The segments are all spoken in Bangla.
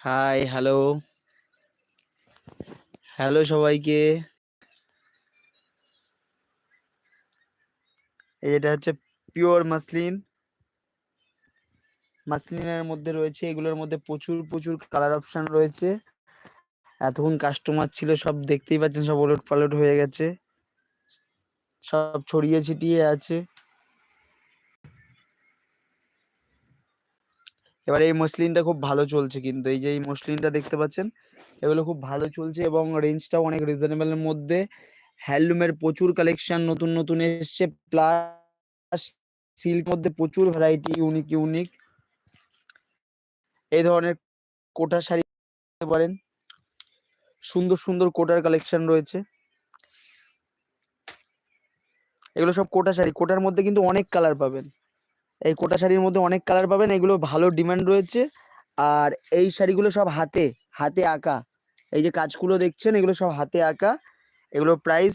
হাই হ্যালো হ্যালো সবাইকে। এটা হচ্ছে পিওর মাসলিন মাসলিনের মধ্যে রয়েছে, এগুলোর মধ্যে প্রচুর প্রচুর কালার অপশন রয়েছে। এতক্ষণ কাস্টমার ছিল, সব দেখতেই পাচ্ছেন, সব ওলট পালট হয়ে গেছে। সব ছড়িয়ে ছিটিয়ে আছে। এবার এই মসলিনটা খুব ভালো চলছে কিন্তু, এই যে এই মসলিনটা দেখতে পাচ্ছেন, এগুলো খুব ভালো চলছে এবং রেঞ্জটাও অনেক রিজনেবলের মধ্যে। হ্যান্ডলুমের প্রচুর কালেকশন নতুন নতুন এসছে প্লাস সিল্ক মধ্যে প্রচুর ভ্যারাইটি ইউনিক ইউনিক এই ধরনের কোটা শাড়ি পারেন। সুন্দর সুন্দর কোটার কালেকশন রয়েছে। এগুলো সব কোটা শাড়ি, কোটার মধ্যে কিন্তু অনেক কালার পাবেন। এই কোটা শাড়ির মধ্যে অনেক কালার পাবেন, এগুলো ভালো ডিমান্ড রয়েছে। আর এই শাড়িগুলো সব হাতে হাতে আঁকা। এই যে কাজগুলো দেখছেন, এগুলো সব হাতে আঁকা। এগুলো প্রাইস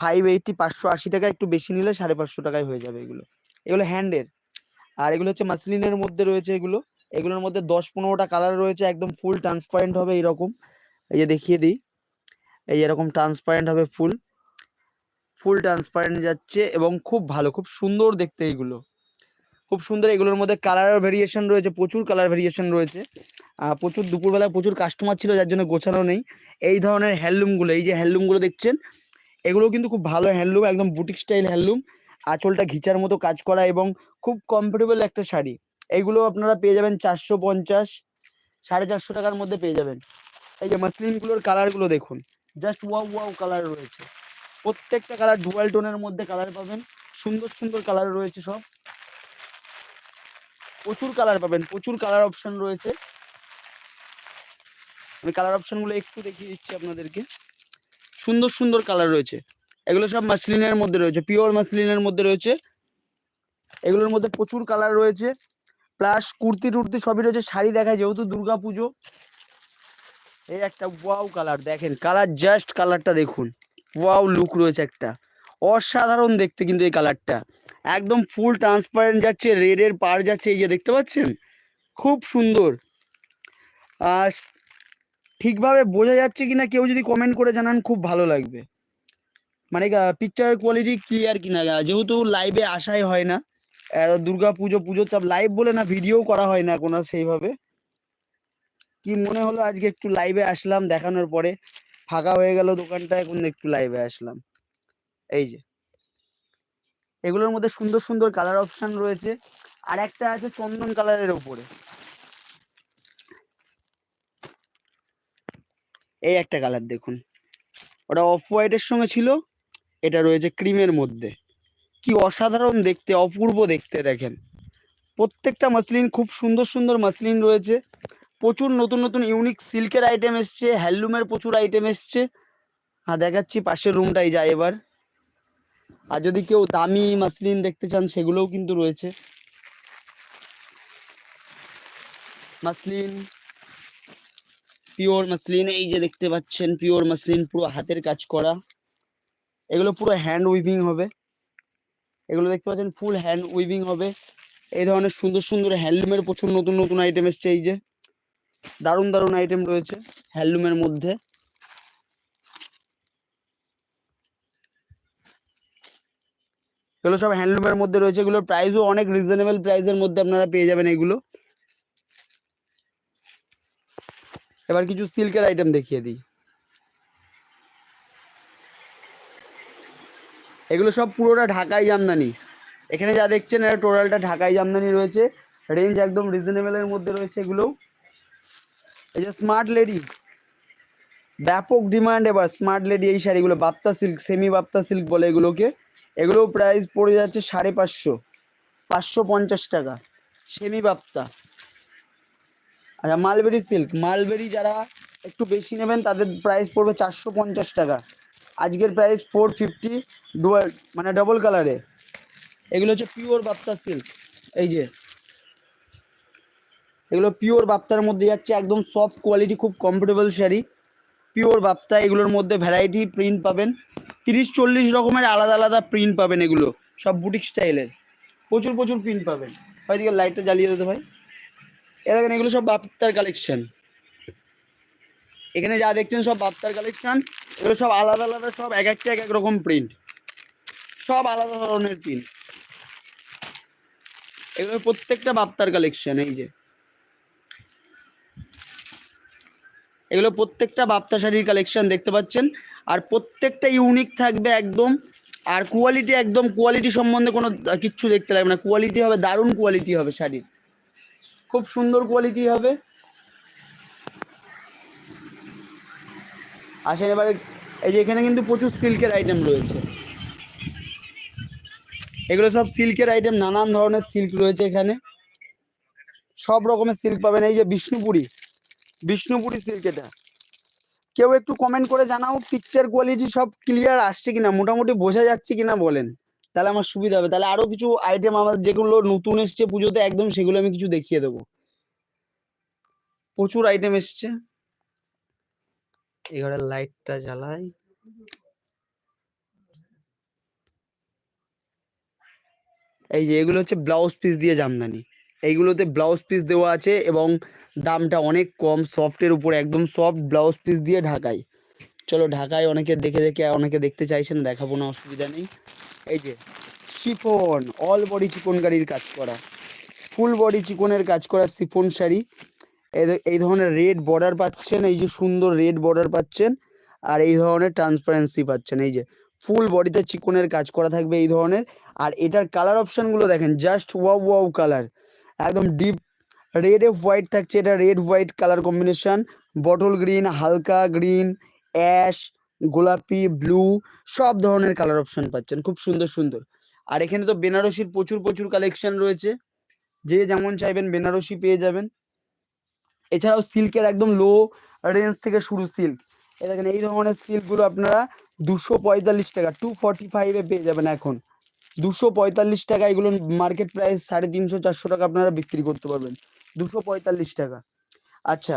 ফাইভ এইটটি পাঁচশো আশি টাকা, একটু বেশি নিলে সাড়ে পাঁচশো টাকায় হয়ে যাবে এগুলো। এগুলো হ্যান্ডের আর এগুলো হচ্ছে মাসলিনের মধ্যে রয়েছে এগুলো। এগুলোর মধ্যে দশ পনেরোটা কালার রয়েছে, একদম ফুল ট্রান্সপারেন্ট হবে এইরকম। এই যে দেখিয়ে দিই। এই এরকম ট্রান্সপারেন্ট হবে ফুল ফুল ট্রান্সপারেন্ট যাচ্ছে এবং খুব ভালো, খুব সুন্দর দেখতে এইগুলো খুব সুন্দর এগুলোর মধ্যে কালার ভেরিয়েশন রয়েছে, প্রচুর কালার ভেরিয়েশন রয়েছে। প্রচুর দুপুরবেলায় প্রচুর কাস্টমার ছিল, যার জন্য গোছানো নেই। এই ধরনের হ্যান্ডলুমগুলো এই যে হ্যান্ডলুমগুলো দেখছেন এগুলো কিন্তু খুব ভালো হ্যান্ডলুম একদম বুটিক স্টাইল হ্যান্ডলুম আঁচলটা ঘিচার মতো কাজ করা এবং খুব কমফোর্টেবল একটা শাড়ি। এইগুলো আপনারা পেয়ে যাবেন চারশো পঞ্চাশ, সাড়ে চারশো টাকার মধ্যে পেয়ে যাবেন। এই যে মাসলিনগুলোর কালারগুলো দেখুন জাস্ট ওয়াও ওয়াও কালার রয়েছে। প্রত্যেকটা কালার ডুয়াল টোনের মধ্যে কালার পাবেন। সুন্দর সুন্দর কালার রয়েছে সব। প্রচুর কালার পাবেন, প্রচুর কালার অপশন রয়েছে। আমি কালার অপশনগুলো একটু দেখিয়ে দিচ্ছি আপনাদেরকে। সুন্দর সুন্দর কালার রয়েছে। এগুলো সব মাসলিনের মধ্যে রয়েছে পিওর মাসলিনের মধ্যে রয়েছে। এগুলোর মধ্যে প্রচুর কালার রয়েছে। প্লাস কুর্তি টুর্তি সবই রয়েছে, শাড়ি দেখায় যেহেতু দুর্গা পুজো এই একটা ওয়াও কালার দেখেন কালার জাস্ট কালারটা দেখুন। ওয়াও লুক রয়েছে একটা। অসাধারণ দেখতে কিন্তু এই কালারটা। একদম ফুল ট্রান্সপারেন্ট যাচ্ছে রেডের পার যাচ্ছে, এই যে দেখতে পাচ্ছেন? খুব সুন্দর। আর ঠিকভাবে বোঝা যাচ্ছে কিনা কেউ যদি কমেন্ট করে জানান, খুব ভালো লাগবে। মানে পিকচার কোয়ালিটি ক্লিয়ার কিনা যেহেতু লাইভে আসাই হয় না দুর্গা পুজো পুজো চাপ লাইভ বলে না ভিডিও করা হয় না আর সেইভাবে। কি মনে হলো আজকে একটু লাইভে আসলাম, দেখানোর পরে। ফাঁকা হয়ে গেল দোকানটা, এখন একটু লাইভে আসলাম। এই যে। এগুলোর মধ্যে সুন্দর সুন্দর কালার অপশন রয়েছে। আর একটা আছে চন্দন কালারের ওপরে এই একটা কালার দেখুন। ওটা অফ হোয়াইটের সঙ্গে ছিল, এটা রয়েছে ক্রিমের মধ্যে। কি অসাধারণ দেখতে, অপূর্ব দেখতে দেখেন। প্রত্যেকটা মাসলিন খুব সুন্দর সুন্দর মাসলিন রয়েছে। প্রচুর নতুন নতুন ইউনিক সিল্কের আইটেম এসছে হ্যান্ডলুমের প্রচুর আইটেম এসছে। হ্যাঁ দেখাচ্ছি পাশের রুমটাই যায় এবার। আর যদি কেউ দামি মাসলিন দেখতে চান, সেগুলোও কিন্তু রয়েছে। মাসলিন, পিওর মাসলিন, এই যে দেখতে পাচ্ছেন, পিওর মাসলিন, পুরো হাতের কাজ করা। এগুলো পুরো হ্যান্ড উইভিং হবে। এগুলো দেখতে পাচ্ছেন ফুল হ্যান্ড উইভিং হবে। এই ধরনের সুন্দর সুন্দর হ্যান্ডলুমের প্রচুর নতুন নতুন আইটেম এসছে, এই যে। দারুণ দারুণ আইটেম রয়েছে হ্যান্ডলুমের মধ্যে। এগুলো সব হ্যান্ডলুমের মধ্যে রয়েছে। এগুলোর প্রাইসও অনেক রিজনেবল প্রাইসের মধ্যে আপনারা পেয়ে যাবেন এগুলো। এবার কিছু সিল্কের আইটেম দেখিয়ে দিই। এগুলো সব পুরোটা ঢাকাই জামদানি। এখানে যা দেখছেন এটা টোটালটা ঢাকাই জামদানি রয়েছে। রেঞ্জ একদম রিজনেবলের মধ্যে রয়েছে এগুলো। এই যে স্মার্ট লেডি ব্যাপক ডিমান্ড এবার স্মার্ট লেডি এই শাড়িগুলো। Bapta silk semi Bapta silk বলে এগুলোকে। এগুলো প্রাইস পড়ে যাচ্ছে সাড়ে পাঁচশো পাঁচশো পঞ্চাশ টাকা সেমি বাপ্তা। আচ্ছা মালবেরি সিল্ক মালবেরি যারা একটু বেশি নেবেন, তাদের প্রাইস পড়বে চারশো পঞ্চাশ টাকা। আজকের প্রাইস ফোর ফিফটি ডুয়াল মানে ডবল কালারে এগুলো হচ্ছে পিওর বাপ্তা সিল্ক এই যে। এগুলো পিওর বাপ্তার মধ্যে যাচ্ছে, একদম সফট কোয়ালিটি খুব কমফোর্টেবল শাড়ি। পিওর বাপ্তা, এগুলোর মধ্যে ভ্যারাইটি প্রিন্ট পাবেন। তিরিশ চল্লিশ রকমের আলাদা আলাদা প্রিন্ট পাবেন এগুলো। সব বুটিক স্টাইলের প্রচুর প্রচুর প্রিন্ট পাবেন। ওইদিকে লাইটটা জ্বালিয়ে দিতে ভাই। এ দেখেন, এগুলো সব বাপ্তার কালেকশন এখানে যা দেখছেন সব বাপ্তার কালেকশন এগুলো সব আলাদা আলাদা, সব এক একটা এক এক রকম প্রিন্ট সব আলাদা ধরনের প্রিন্ট এগুলো প্রত্যেকটা বাপ্তার কালেকশন এই যে। এগুলো প্রত্যেকটা বাপ্তা শাড়ির কালেকশন দেখতে পাচ্ছেন। আর প্রত্যেকটা ইউনিক থাকবে একদম। আর কোয়ালিটি একদম কোয়ালিটি সম্বন্ধে কোনো কিচ্ছু দেখতে লাগবে না। কোয়ালিটি হবে, দারুণ কোয়ালিটি হবে শাড়ির। খুব সুন্দর কোয়ালিটি হবে। আসেন এবারে, এই যে এখানে কিন্তু প্রচুর সিল্কের আইটেম রয়েছে। এগুলো সব সিল্কের আইটেম নানান ধরনের সিল্ক রয়েছে এখানে। সব রকমের সিল্ক পাবেন। এই যে বিষ্ণুপুরি বিষ্ণুপুরি সিল্ক এটা। কেউ একটু কমেন্ট করে জানাও পিকচার কোয়ালিটি সব ক্লিয়ার আসছে কিনা, মোটামুটি বোঝা যাচ্ছে কিনা বলেন। তাহলে আমার সুবিধা হবে। তাহলে আরও কিছু আইটেম আমার যেগুলো নতুন এসছে পুজোতে, একদম সেগুলো আমি কিছু দেখিয়ে দেবো। প্রচুর আইটেম এসছে। এবারে লাইটটা জ্বালাই। এই যে এগুলো হচ্ছে ব্লাউজ পিস দিয়ে জামদানি। এইগুলোতে ব্লাউজ পিস দেওয়া আছে এবং দামটা অনেক কম সফটের উপর, একদম সফট ব্লাউজ পিস দিয়ে ঢাকাই। চলো ঢাকায় অনেকে দেখে দেখে, অনেকে দেখতে চাইছেন, দেখাবো না, অসুবিধা নেই। এই যে শিফন অল বডি চিকনকারির কাজ করা। ফুল বডি চিকনের কাজ করা শিফন শাড়ি। এই এই ধরনের রেড বর্ডার পাচ্ছেন, এই যে সুন্দর রেড বর্ডার পাচ্ছেন, আর এই ধরনের ট্রান্সপারেন্সি পাচ্ছেন। এই যে ফুল বডিতে চিকনের কাজ করা থাকবে এই ধরনের। আর এটার কালার অপশানগুলো দেখেন জাস্ট ওয়াও ওয়াও কালার একদম ডিপ রেড হোয়াইট থাকছে, এটা red white colour combination bottle green হালকা গ্রিন অ্যাশ গোলাপি ব্লু সব ধরনের কালার অপশন পাচ্ছেন, খুব সুন্দর সুন্দর। আর এখানে তো বেনারসির প্রচুর প্রচুর কালেকশন রয়েছে, যে যেমন চাইবেন বেনারসি পেয়ে যাবেন। এছাড়াও সিল্কের একদম লো রেঞ্জ থেকে শুরু সিল্ক এ দেখেন, এই ধরনের সিল্কগুলো আপনারা দুশো পঁয়তাল্লিশ টাকা টু ফর্টি ফাইভে পেয়ে যাবেন এখন। দুশো পঁয়তাল্লিশ টাকা এগুলো মার্কেট প্রাইস সাড়ে তিনশো, চারশো টাকা আপনারা বিক্রি করতে পারবেন। দুশো পঁয়তাল্লিশ টাকা। আচ্ছা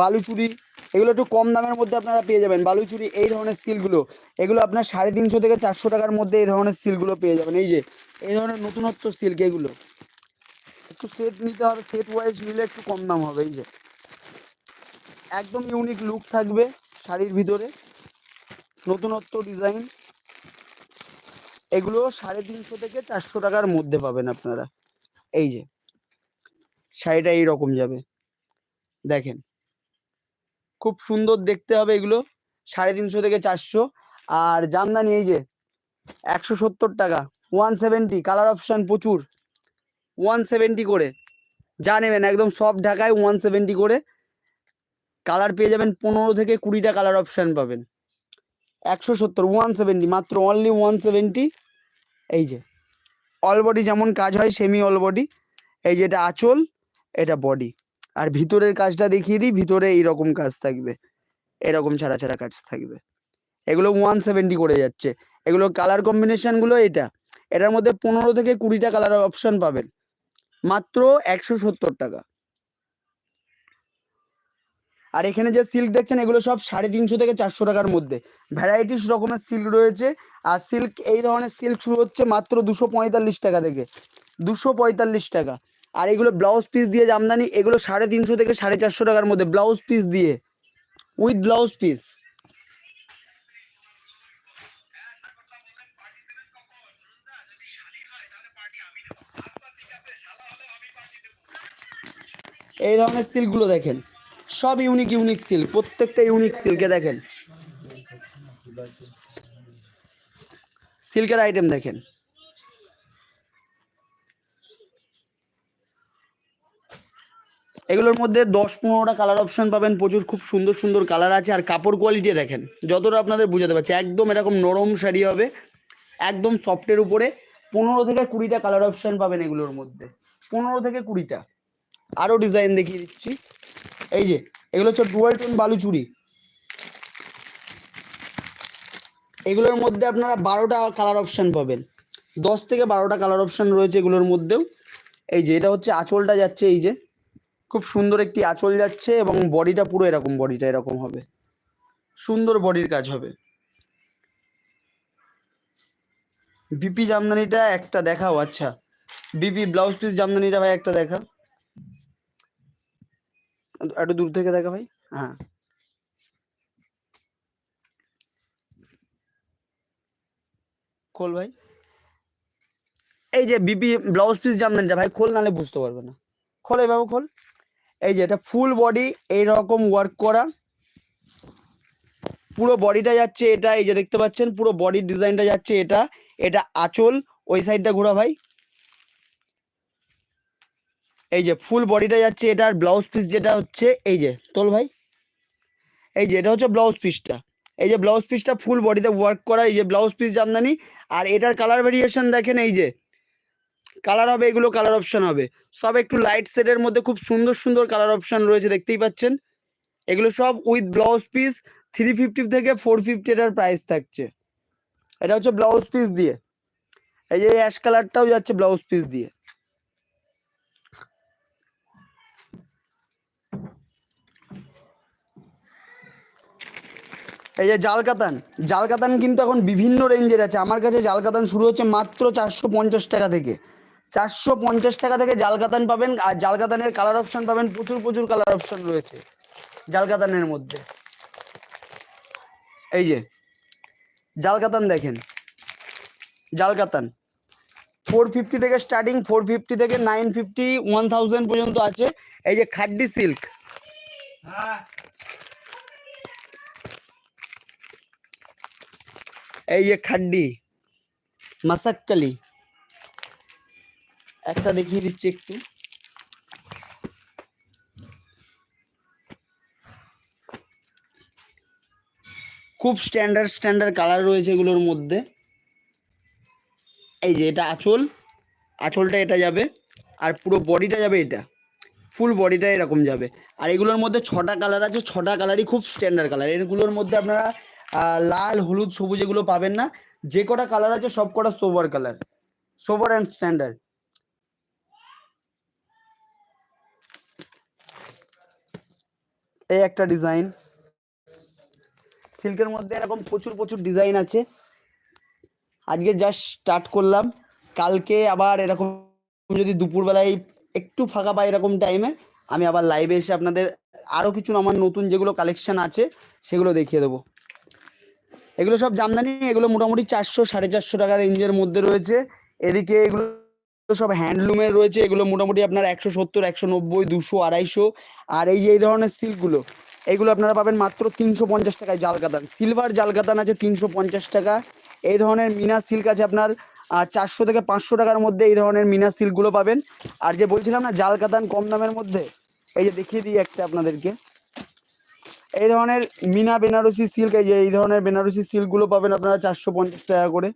বালুচুরি, এগুলো একটু কম দামের মধ্যে আপনারা পেয়ে যাবেন। বালুচুরি এই ধরনের সিল্কগুলো এগুলো আপনার সাড়ে তিনশো থেকে চারশো টাকার মধ্যে এই ধরনের সিলগুলো পেয়ে যাবেন। এই যে, এই ধরনের নতুনত্ব সিল্ক এগুলো। একটু সেট নিতে হবে সেট ওয়াইজ নিলে একটু কম দাম হবে, এই যে। একদম ইউনিক লুক থাকবে শাড়ির ভিতরে। নতুনত্ব ডিজাইন এগুলো সাড়ে তিনশো থেকে চারশো টাকার মধ্যে পাবেন আপনারা। এই যে, শাড়িটা এইরকম যাবে। দেখেন, খুব সুন্দর দেখতে হবে এগুলো, সাড়ে তিনশো থেকে চারশো। আর জামদানি এই যে, একশো সত্তর টাকা, ওয়ান সেভেন্টি, কালার অপশান প্রচুর। ওয়ান সেভেন্টি করে, যা নেবেন, একদম সব ঢাকায় ওয়ান সেভেন্টি করে। কালার পেয়ে যাবেন পনেরো থেকে কুড়িটা কালার অপশান পাবেন। একশো সত্তর, ওয়ান সেভেন্টি, মাত্র অনলি ওয়ান সেভেন্টি এই যে অল বডি যেমন কাজ হয় সেমি অল বডি এই যে এটা আঁচল, এটা বডি আর ভিতরের কাজটা দেখিয়ে দিই, ভিতরে এইরকম কাজ থাকবে, এরকম ছাড়া ছাড়া কাজ থাকবে। এগুলো ওয়ান সেভেন্টি করে যাচ্ছে। এগুলো কালার কম্বিনেশনগুলো এটা, এটার মধ্যে পনেরো থেকে কুড়িটা কালার অপশন পাবেন। মাত্র একশো সত্তর টাকা। আর এখানে যে সিল্ক দেখছেন, এগুলো সব সাড়ে তিনশো থেকে চারশো টাকার মধ্যে। ভ্যারাইটিস রকমের সিল্ক রয়েছে। আর সিল্ক এই ধরনের সিল্ক শুরু হচ্ছে মাত্র দুশো পঁয়তাল্লিশ টাকা থেকে। দুশো পঁয়তাল্লিশ টাকা। আর এগুলো ব্লাউজ পিস দিয়ে জামদানি এগুলো সাড়ে তিনশো থেকে সাড়ে চারশো টাকার মধ্যে। ব্লাউজ পিস দিয়ে। উইথ ব্লাউজ পিস এই ধরনের সিল্কগুলো দেখেন। সব ইউনিক ইউনিক সিল্ক প্রত্যেকটা ইউনিক সিল্কে দেখেন? সিল্কের আইটেম দেখেন। এগুলোর মধ্যে দশ পনেরোটা কালার অপশন পাবেন, প্রচুর খুব সুন্দর সুন্দর কালার আছে, আর কাপড় কোয়ালিটি দেখেন, যতটা আপনাদের বোঝাতে পারছি, একদম এরকম নরম শাড়ি হবে, একদম সফটের উপরে, পনেরো থেকে কুড়িটা কালার অপশন পাবেন এগুলোর মধ্যে, পনেরো থেকে কুড়িটা। আরও ডিজাইন দেখিয়ে দিচ্ছি। এই যে, এগুলো হচ্ছে ডুয়াল টোন বালুচুরি এগুলোর মধ্যে আপনারা বারোটা কালার অপশান পাবেন। দশ থেকে বারোটা কালার অপশান রয়েছে এগুলোর মধ্যেও। এই যে, এটা হচ্ছে আঁচলটা যাচ্ছে এই যে। খুব সুন্দর একটি আঁচল যাচ্ছে এবং বডিটা পুরো এরকম, বডিটা এরকম হবে। সুন্দর বডির কাজ হবে। বিপি জামদানিটা একটা দেখাও আচ্ছা। বিপি ব্লাউজ পিস জামদানিটা ভাই একটা দেখা। একটু দূর থেকে দেখা ভাই হ্যাঁ। খোল ভাই। এই যে বিপি ব্লাউজ পিস জামদানিটা ভাই খোল নালে বুঝতে পারবে না। খোল এই এভাবে খোল। এই যে এটা ফুল বডি এইরকম ওয়ার্ক করা। পুরো বডিটা যাচ্ছে এটা, এই যে দেখতে পাচ্ছেন, পুরো বডির ডিজাইনটা যাচ্ছে এটা। এটা আঁচল, ওই সাইডটা ঘোরা ভাই। এই যে ফুল বডিটা যাচ্ছে, এটার ব্লাউজ পিস যেটা হচ্ছে, এই যে, তোল ভাই। এই যে, এটা হচ্ছে ব্লাউজ পিসটা এই যে ব্লাউজ পিসটা ফুল বডিতে ওয়ার্ক করা, এই যে ব্লাউজ পিস জামদানি। আর এটার কালার ভেরিয়েশন দেখেন, এই যে। কালার হবে এগুলো কালার অপশান হবে। সব একটু লাইট শেডের মধ্যে খুব সুন্দর সুন্দর কালার অপশন রয়েছে, দেখতেই পাচ্ছেন। এগুলো সব with blouse piece three fifty থেকে ফোর ফিফটি এটার প্রাইস থাকছে। এটা হচ্ছে ব্লাউজ পিস দিয়ে। এই যে অ্যাশ কালারটাও যাচ্ছে ব্লাউজ পিস দিয়ে। এই যে জাল কাতান জাল কাতান কিন্তু এখন বিভিন্ন রেঞ্জের আছে। আমার কাছে জাল কাতান শুরু হচ্ছে মাত্র চারশো পঞ্চাশ টাকা থেকে। চারশো পঞ্চাশ টাকা থেকে জাল কাতান পাবেন, আর জাল কাতানের কালার অপশন পাবেন, প্রচুর প্রচুর কালার অপশন রয়েছে জাল কাতানের মধ্যে। এই যে জাল কাতান দেখেন জাল কাতান ফোর ফিফটি থেকে স্টার্টিং ফোর ফিফটি থেকে নাইন ফিফটি ওয়ান থাউজেন্ড পর্যন্ত আছে। এই যে খাড্ডি সিল্ক এই যে খাড্ডি। মাসাক্কালি। একটা দেখিয়ে দিচ্ছি একটু। খুব স্ট্যান্ডার্ড স্ট্যান্ডার্ড কালার রয়েছে এগুলোর মধ্যে। এই যে এটা আঁচল। আঁচলটা এটা যাবে। আর পুরো বডিটা যাবে এটা। ফুল বডিটা এরকম যাবে। আর এগুলোর মধ্যে ছটা কালার আছে। ছটা কালারই খুব স্ট্যান্ডার্ড কালার এগুলোর মধ্যে আপনারা লাল, হলুদ, সবুজ এগুলো পাবেন না। যে কটা কালার আছে, সব কটা sober colour sober and standard এই একটা ডিজাইন সিল্কের মধ্যে এরকম প্রচুর প্রচুর ডিজাইন আছে। আজকে জাস্ট স্টার্ট করলাম। কালকে আবার এরকম যদি দুপুরবেলায় একটু ফাঁকা পাই এরকম টাইমে আমি আবার লাইভে এসে আপনাদের আরও কিছু আমার নতুন যেগুলো কালেকশন আছে, সেগুলো দেখিয়ে দেবো। এগুলো সব জামদানি, এগুলো মোটামুটি চারশো, সাড়ে চারশো টাকা রেঞ্জের মধ্যে রয়েছে। এদিকে এগুলো সব হ্যান্ডলুমের রয়েছে, এগুলো মোটামুটি আপনার একশো সত্তর, একশো নব্বই, দুশো, আড়াইশো। আর এই যে এই ধরনের সিল্কগুলো এইগুলো আপনারা পাবেন মাত্র তিনশো পঞ্চাশ টাকায় জাল কাতান সিলভার জাল কাতান আছে তিনশো পঞ্চাশ টাকা। এই ধরনের মিনা সিল্ক আছে আপনার চারশো থেকে পাঁচশো টাকার মধ্যে এই ধরনের মিনা সিল্কগুলো পাবেন। আর যে বলছিলাম না জাল কাতান কম দামের মধ্যে, এই যে দেখিয়ে দিই একটা আপনাদেরকে। এই ধরনের মিনা বেনারসি সিল্ক এই যে এই ধরনের বেনারসি সিল্কগুলো পাবেন আপনারা চারশো পঞ্চাশ টাকা করে।